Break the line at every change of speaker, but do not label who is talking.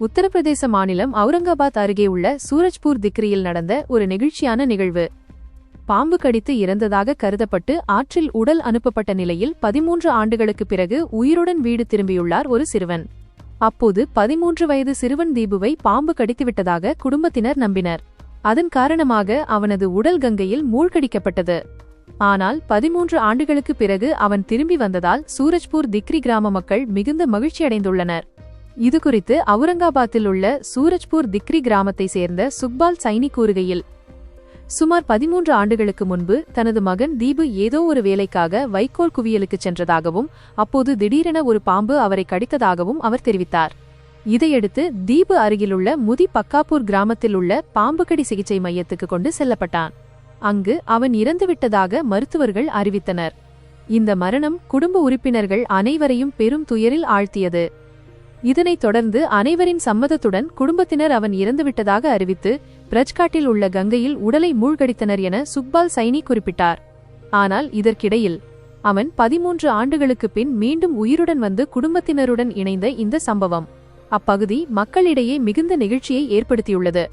உத்தரப்பிரதேச மாநிலம் அவுரங்காபாத் அருகே உள்ள சூரஜ்பூர் திக்ரியில் நடந்த ஒரு நெகிழ்ச்சியான நிகழ்வு. பாம்பு கடித்து இறந்ததாக கருதப்பட்டு ஆற்றில் உடல் அனுப்பப்பட்ட நிலையில் பதிமூன்று ஆண்டுகளுக்கு பிறகு உயிருடன் வீடு திரும்பியுள்ளார் ஒரு சிறுவன். அப்போது பதிமூன்று வயது சிறுவன் தீபுவை பாம்பு கடித்துவிட்டதாக குடும்பத்தினர் நம்பினர். அதன் காரணமாக அவனது உடல் கங்கையில் மூழ்கடிக்கப்பட்டது. ஆனால் பதிமூன்று ஆண்டுகளுக்கு பிறகு அவன் திரும்பி வந்ததால் சூரஜ்பூர் திக்ரி கிராம மக்கள் மிகுந்த மகிழ்ச்சியடைந்துள்ளனர். இதுகுறித்து அவுரங்காபாத்தில் உள்ள சூரஜ்பூர் திக்ரி கிராமத்தை சேர்ந்த சுக்பால் சைனி கூறுகையில் சுமார் பதிமூன்று ஆண்டுகளுக்கு முன்பு தனது மகன் தீபு ஏதோ ஒரு வேலைக்காக வைக்கோல் குவியலுக்கு சென்றதாகவும் அப்போது திடீரென ஒரு பாம்பு அவரை கடித்ததாகவும் அவர் தெரிவித்தார். இதையடுத்து தீபு அருகிலுள்ள முதி பக்காப்பூர் கிராமத்தில் உள்ள பாம்புக்கடி சிகிச்சை மையத்துக்கு கொண்டு செல்லப்பட்டான். அங்கு அவன் இறந்துவிட்டதாக மருத்துவர்கள் அறிவித்தனர். இந்த மரணம் குடும்ப உறுப்பினர்கள் அனைவரையும் பெரும் துயரில் ஆழ்த்தியது. இதனைத் தொடர்ந்து அனைவரின் சம்மதத்துடன் குடும்பத்தினர் அவன் இறந்துவிட்டதாக அறிவித்து பிரஜ்காட்டில் உள்ள கங்கையில் உடலை மூழ்கடித்தனர் என சுக்பால் சைனி குறிப்பிட்டார். ஆனால் இதற்கிடையில் அவன் பதிமூன்று ஆண்டுகளுக்கு பின் மீண்டும் உயிருடன் வந்து குடும்பத்தினருடன் இணைந்த இந்த சம்பவம். அப்பகுதி மக்களிடையே மிகுந்த நெகிழ்ச்சியை ஏற்படுத்தியுள்ளது.